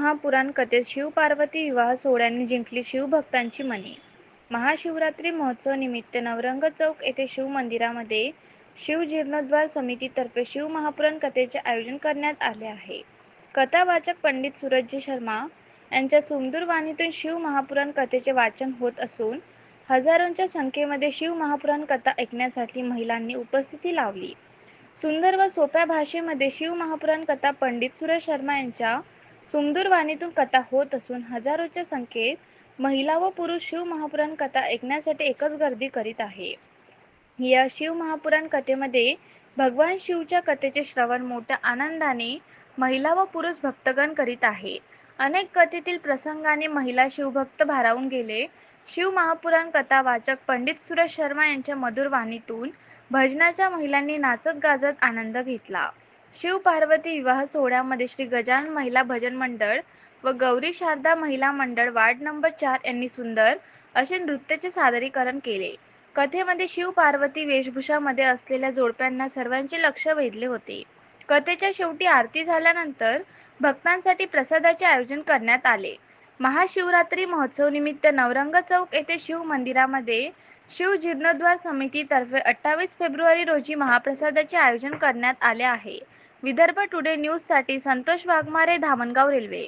महापुराण कथेत शिवपार्वती विवाह सोहळ्याने जिंकली शिवभक्तांची मने महाशिवरात्री महोत्सवानिमित्त नवरंग चौक येथे शिवमंदिरामध्ये शिवजीर्णोद्धार समितीतर्फे शिवमहापुराण कथेचे आयोजन करण्यात आले आहे. कथावाचक पंडित सूरजजी शर्मा यांच्या सुमधुर वाणीतून शिवमहापुराण कथेचे वाचन होत असून हजारोंच्या संख्येमध्ये शिवमहापुराण कथा ऐकण्यासाठी महिलांनी उपस्थिती लावली. सुंदर व सोप्या भाषेमध्ये शिवमहापुराण कथा पंडित सूरज शर्मा यांच्या सुंदर वाणीतून कथा होत असून हजारोंच्या संख्येत महिला व पुरुष शिवमहापुराण कथा ऐकण्यासाठी एकच गर्दी करीत आहे. या शिवमहापुराण कथेमध्ये भगवान शिवच्या कथेचे श्रवण मोठ्या आनंदाने महिला व पुरुष भक्तगण करीत आहे. अनेक कथेतील प्रसंगाने महिला शिवभक्त भारावून गेले. शिवमहापुराण कथा वाचक पंडित सूरज शर्मा यांच्या मधुर वाणीतून भजनाच्या महिलांनी नाचत गाजत आनंद घेतला. शिव-पार्वती विवाह सोहळ्यामध्ये श्री गजानन महिला भजन मंडळ व गौरी शारदा महिला मंडळ वार्ड नंबर चार यांनी सुंदर असे नृत्याचे सादरीकरण केले. कथेमध्ये शिव-पार्वती वेशभूषामध्ये असलेल्या जोडप्यांना सर्वांचे लक्ष वेधले होते. कथेच्या शेवटी आरती झाल्यानंतर भक्तांसाठी प्रसादाचे आयोजन करण्यात आले. महाशिवरात्री महोत्सवानिमित्त नवरंग चौक येथे शिव मंदिरामध्ये शिव जीर्णोद्वार समितीतर्फे अठ्ठावीस फेब्रुवारी रोजी महाप्रसादाचे आयोजन करण्यात आले आहे. विदर्भ टुडे न्यूजसाठी संतोष वाघमारे धामणगाव रेल्वे